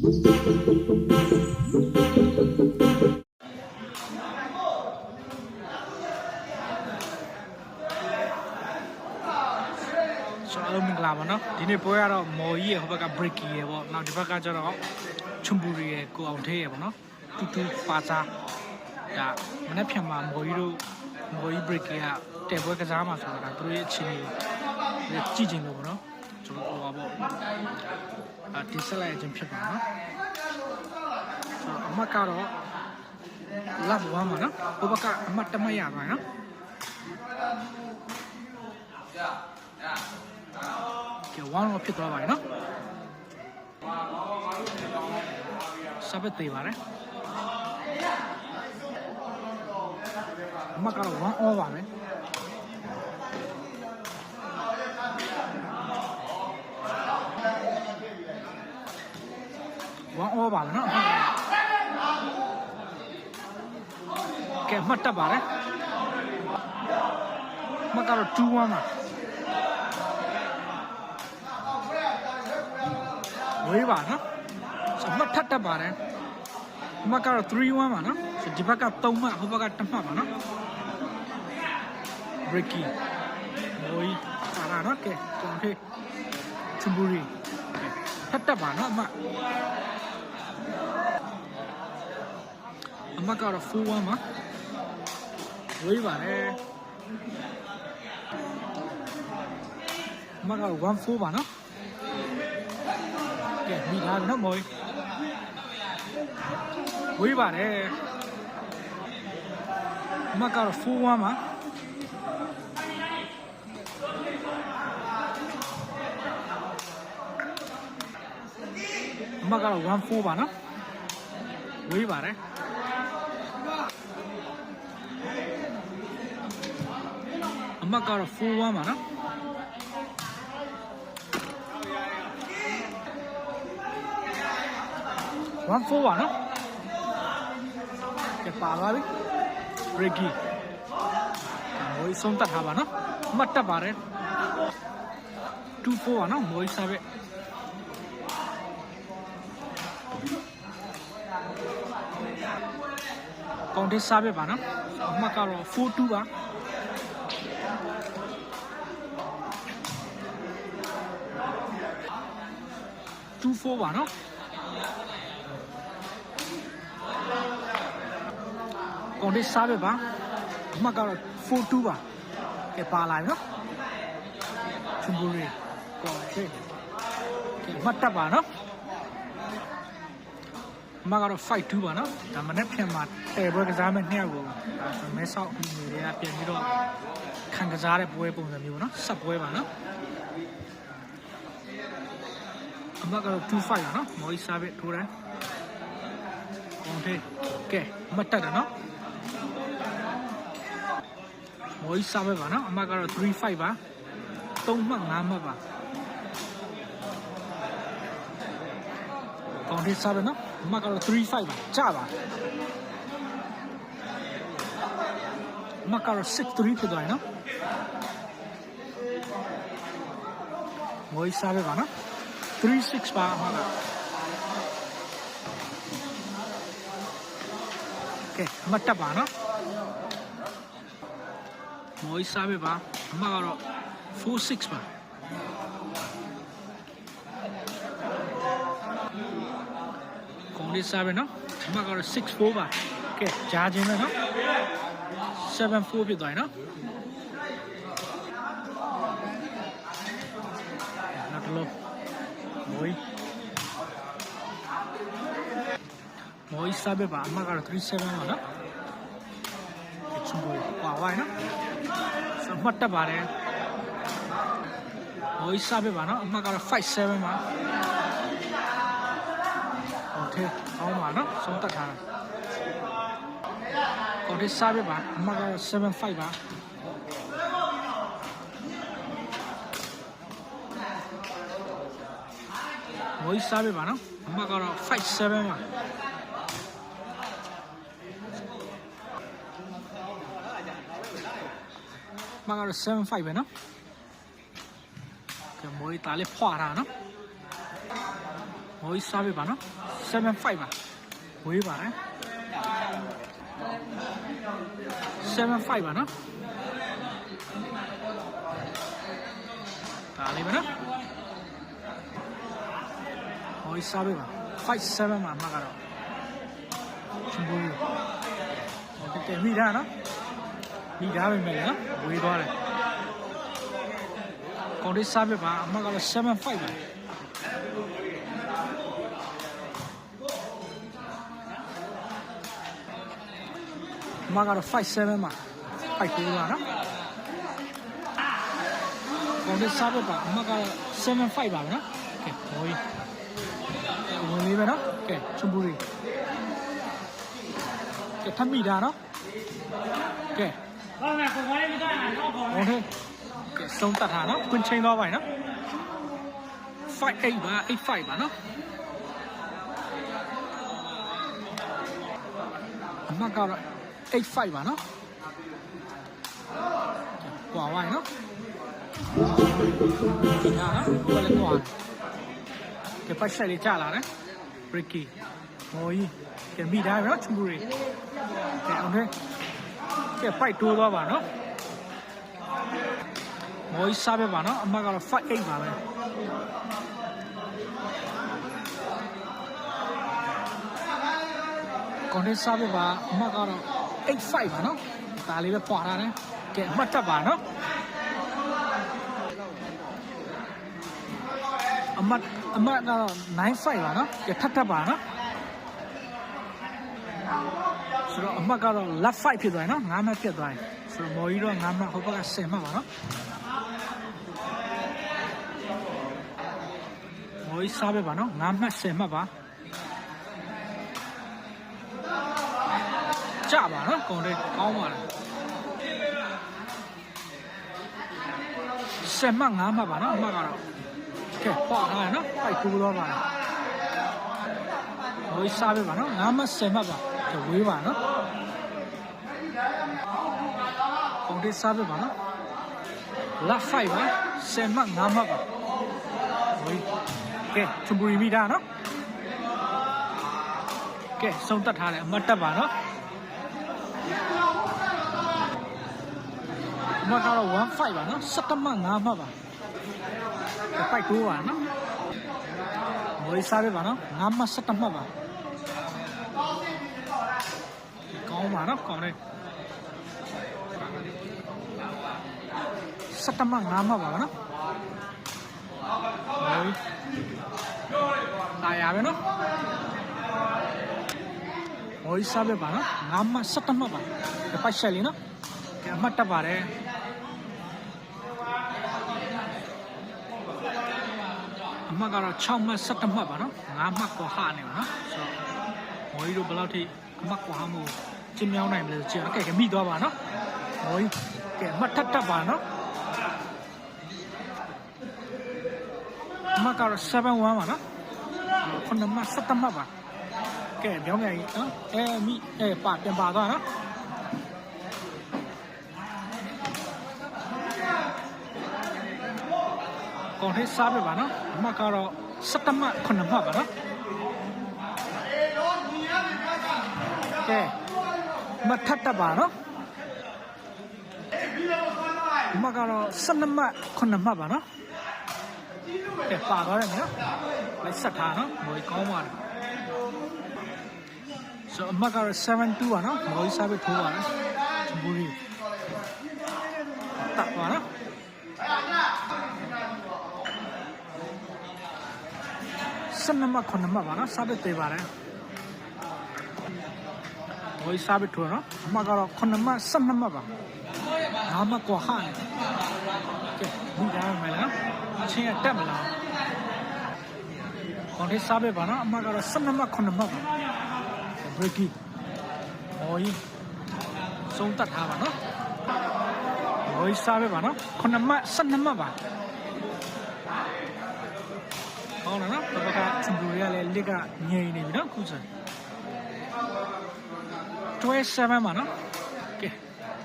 ကျွန်တော်တို့မင်္ဂလာပါနော်ဒီနေ့ပွဲကတော့မော်ကြီးရဲ့ဟိုဘက်က breaky ရဲ့ပေါ့နောက်ဒီဘက်ကကျတော့ချွန်ပူရီရဲ့ကိုအောင်သေးရဲ့ပေါ့နော်တူတူပါစားဒါမနေ့ဖြန်မှာမော်ကြီးတို့မော်ကြီး breaky ကတဲပွဲကစားမှာဆိုတာဒါသူတို့ရဲ့အခြေအနေကိုကြည့်ကြည့်လို့ပေါ့နော် ကျွန်တော်ဟိုပါပေါ့အာတင်ဆက်လိုက်ခြင်းဖြစ်ပါနော်ဆိုတော့အမတ်ကတော့လပ်ဝမ်းမှာနော်ဟိုဘက်ကအမတ်တမရပါနော်ကဲဝမ်းတော့ဖြစ်သွားပါပြီနော်စပက်သေးပါတယ်အမကတော့ဝမ်းအောပါ ဝမ်းအောပါမယ်နော်အမကကဲမှတ်တတ်ပါတယ်အမကတော့2 1ပါဝေးပါနော်ဆိုမှတ်ထပ်တတ်ပါတယ်ဒီဘက်ကတော့3-1ပါနော်ဆိုဒီဘက်က3မှတ်ဟိုဘက်က1မှတ်ပါနော် Ricky ဝေးပါလာနော်ကဲကျွန်တော်ဖေးချူဘူရီထပ်တတ်ပါနော်အမ အမကတော့4-1ပါဝေးပါတယ်အမကတော့1-4ပါနော်ကဲမိသားပြီနော်မော်ကြီးဝေးပါတယ်အမကတော့4-1ပါအ မကတော့1-4ပါနော်ဝေးပါတယ်အမကတော့4-1ပါနော်1-4ပါနော်ကဲပါပါပြီ Ricky မိုးဆုံးတတ်ထားပါနော်မှတ်တတ်ပါတယ်2-4ပါနော်မိုးစားပဲ ကောင်တက်စားပဲပါနော်အမှတ်ကတော့4-2ပါ2-4ပါနော်ကောင်လေးစားပဲပါအမှတ်ကတော့42ပါကဲပါလာပြီနော်ချွန်ဘူရီကောင်လေးကဲမှတ်တက်ပါနော် အမှတ်ကတော့52ပါနော်ဒါမနေ့ပြန်မှာတဲပွဲကစားမဲ့နှစ်ယောက်ကိုဒါမဲဆောက်နေတွေကပြန်ပြီးတော့ခံကစားတဲ့ပွဲပုံစံမျိုးပေါ့နော်ဆက်ပွဲပါနော်အမှတ်ကတော့25ပါနော်မော်ကြီးစားပဲထိုးတယ်ကောင်လေးကဲမှတ်တက်တယ်နော်မော်ကြီးစားပဲပါနော်အမကတော့35ပါ3မှတ်5မှတ်ပါကောင်းဒီစားပဲနော် အမကတော့35ပါကြပါအမကတော့63ဖြစ်သွားတယ်နော်မော်ကြီးစားပဲပါနော်36ပါအမကကဲအမတက်ပါနော်မော်ကြီးစားပဲပါအမကတော့46ပါကောင်း လေးစားပဲနော်အမကတော့64ပါကဲကြားခြင်းပဲနော်74ဖြစ်သွားပြီနော်နောက်တစ်လုံးမော်ကြီးမော်ကြီးစားပဲပါအမကတော့37ပါနော်ချူဘူဝါဝိုင်းနော်ဆိုမှတ်တက်ပါတယ်ဟိုစားပြပါနော်အမှတ်ကတော့57ပါ okay အောင်းပါနော်ဆုံးတက်ထားတာကိုဒီစားပြပါအမက75ပါမွေးစားပြပါနော်အမကတော့57ပါမကတော့75ပဲနော်ကဲမွေးတာလေးဖွာတာနော် မော်ကြီးစားပေးပါနော်75ပါဝေးပါတယ်75ပါနော်ဒါလေးပါနော်မော်ကြီးစားပေးပါ57မှာမှတ်ကတော့ချင်းဘူးဟိုတကယ်မိတာနော်မိတာပဲမယ်နော်ဝေးသွားတယ်ကောင်လေးစားပေးပါအမှတ်ကတော့75ပါ အမကတော့57မှာ52ပါနော်ကိုလေးစားပဲပါအမကတော့75ပါပဲနော်ကဲဟိုကြီးဝင်လေးပဲနော်ကဲချွန်ပူရီကဲထပ်မိတာနော်ကဲဟုတ်မယ်ကိုယ်ကလေးမကနိုင်တော့ခေါ်ဟိုထဲကဲစုံတတ်တာနော်ကွင်းချင်းတော့ပါနော်58ပါ85ပါနော်အမကတော့ 85ပါနော်กว่าไว้เนาะกินอ่ะนะก็เลยกว่าเก็บไปใส่เลยจ้าล่ะนะบริกี้โอ้ยเก็บมีได้เนาะชุมบุรีแกเอาเด้เก็บไปตัวသွားပါเนาะโอ้ยစားပဲပါเนาะအမကတော့58ပါပဲကွန်ဒင်းစားပဲပါအမကတော့ 85ပါနော်ဒါလေးပဲပွာထားတယ်ကဲအမှတ်တက်ပါနော်အမတ်အမတ်တော့95ပါနော်ကဲထပ်ထပ်ပါနော်ဆိုတော့အမတ်ကတော့ left fight ဖြစ်သွားရင်နော်9မှတ်ဖြစ်သွားရင်ဆိုတော့မော်ကြီးတော့9မှတ်ဟိုဘက်က10မှတ်ပါနော်မော်ကြီးစားပဲပါနော်9မှတ်10မှတ်ပါ ကြပါနော်ကုန်တဲ့ကောင်းပါလားဆက်မှငါးမှပါနော်အမှကတော့ကဲပေါ့ထားရနော်ပိုက်ကူတော့ပါလားဟိုစားပဲပါနော်ငါးမှဆယ်မှပါတဝေးပါနော်ကုန်တဲ့စားပဲပါနော်လာဖိုက်ပါဆယ်မှငါးမှပါဟိုကဲချွန်ပူရီမိတာနော်ကဲဆုံးတတ်ထားတယ်အမတ်တက်ပါနော် မတ်ကတော့15ပါနော်17မှတ်5မှတ်ပါကဲပိုက်တိုးပါနော်ဝေးစားပြပါနော်5မှတ်17မှတ်ပါကောင်းပါနော်ကောင်းတယ်စက်တမငါးမှတ်ပါနော်ဟိုတာရပဲနော်ဟိုစားပဲပါနော်ငါးမှတ်စက်တမှတ်ပါဒီပတ်ချက်လေးနော်ကဲအမှတ်တက်ပါတယ် မှတ်ကတော့6မှတ်7မှတ်ပါနော်9မှတ်ကွာဟနေပါနော်ဆိုတော့ဟိုကြီးတို့ဘယ်လောက်ထိအမှတ်ကွာဟမှုကျင်းမြောင်းနိုင်မလဲကြည့်အောင်ကဲကဲမိသွားပါနော်ဟိုကြီးကဲအမှတ်ထပ်တက်ပါနော်အမကတော့7 1ပါနော်ခုနမ7မှတ်ပါကဲပြောင်းပြန်ကြီးနော်အဲမိအဲပါပြန်ပါသွားနော် ကောင်းဟိစားပဲပါနော်အမကတော့7မှတ်ခုနမှတ်ပါနော်ကဲမထပ်တပါနော်အမကတော့7မှတ်ခုနမှတ်ပါနော်ကဲပါသွားတယ်နော်လိုက်ဆက်ထားနော်မော်ကြီးကောင်းပါတယ်ဆိုအမတ်ကတော့72ပါနော်မော်ကြီးစားပြီးထိုးပါနော်ဘူရီတက်ပါနော် စနမခုနမပါနော်စားပြီးသေးပါတယ်မော်ကြီးစားပြီးထိုးနော်အမတ်ကတော့ခုနမ12မပါငါမကွာဟန်ကဲဒီတိုင်းမယ်လားအချင်းရတက်မလားကောင်းတဲ့စားပဲပါနော်အမကတော့12မှတ်9မှတ်ပါဘရကီဟိုကြီးစုံတတ်ထားပါနော်ဟိုကြီးစားပဲပါနော်9မှတ်12မှတ်ပါ ကောင်းတယ်နော်ဘဘကချန်ပီယံလည်းလစ်ကငြိမ်နေပြီနော်ခုစား27ပါနော်ကဲ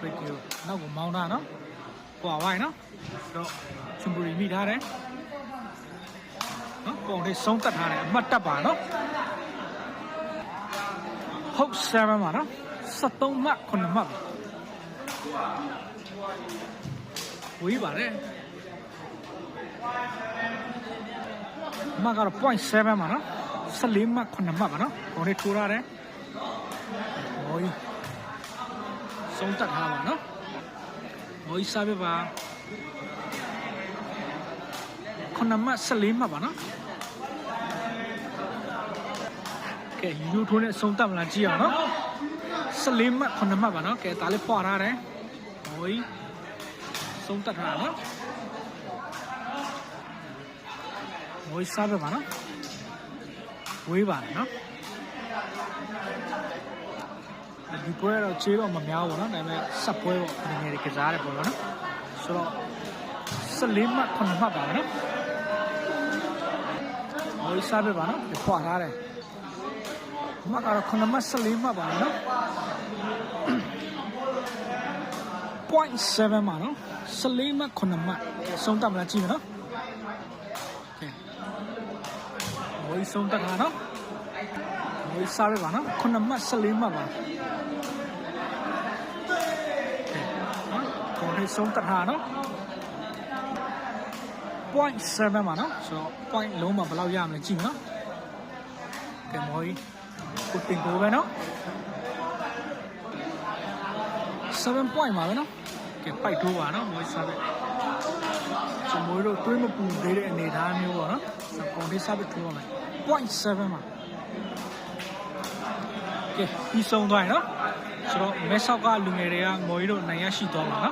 ဘရကီနောက်ကမောင်းတာနော်ကွာဝိုင်းနော်တော့ချန်ပီယံမိထားတယ်နော်ပုံလေးဆုံးသက်ထားတယ်အမှတ်တက်ပါနော်ဟုတ်7ပါနော်73မှတ်9မှတ်ပါဝေးပါတယ် မကတော့0.7ပါနော်14မှတ်9မှတ်ပါနော်ပုံလေးထိုးရတယ်ဟိုကြီးဆုံးသက်ထားပါနော်ဟိုကြီးစားပြပါ9မှတ်14မှတ်ပါနော်ကဲယူထိုးနဲ့ဆုံးသက်မလားကြည့်အောင်နော်14မှတ်9မှတ်ပါနော်ကဲဒါလေးပွားထားတယ်ဟိုကြီးဆုံးသက်ထားတာနော် ဟိုကြီးစားပြပါနော်ဝေးပါတယ်နော်ဒီပွဲတော့ခြေတော့မများဘူးเนาะဒါပေမဲ့ဆက်ပွဲပေါ့ငယ်ငယ်တွေကစားတယ်ပေါ့နော်ဆိုတော့14မှတ်9မှတ်ပါနော်ဟိုစားပြပါနော်ဒီဖွာထားတယ်မှတ်ကတော့9မှတ်14မှတ်ပါနော်0.7ပါနော်14မှတ်9မှတ်ဆုံးတက်မလားကြည့်မနော်ကဲ ဟိုဆုံးတက်တာနော်ဟိုစားပြပါနော်9မှတ်14မှတ်ပါကိုယ်ဆုံးတထားနော် point 7ပါနော်ဆိုတော့ point လုံးမှာဘယ်လောက်ရမလဲကြည့်နော်ကဲမော်ကြီးကိုတင်ကိုပဲနော်7 point ပါပဲနော်ကဲပိုက်ထိုးပါနော်မော်ကြီးစားပဲ ကျွန်တော်တို့တွေးမပူသေးတဲ့အနေအထားမျိုးပေါ့နော်ဆိုတော့ကိုယ်လေးစားပဲထိုးပါမယ် point 7ပါကဲပြီးဆုံးသွားရင်နော်ဆိုတော့မဲဆောက်ကလူငယ်တွေကမော်ကြီးတို့နိုင်ရရှိသွားပါနော်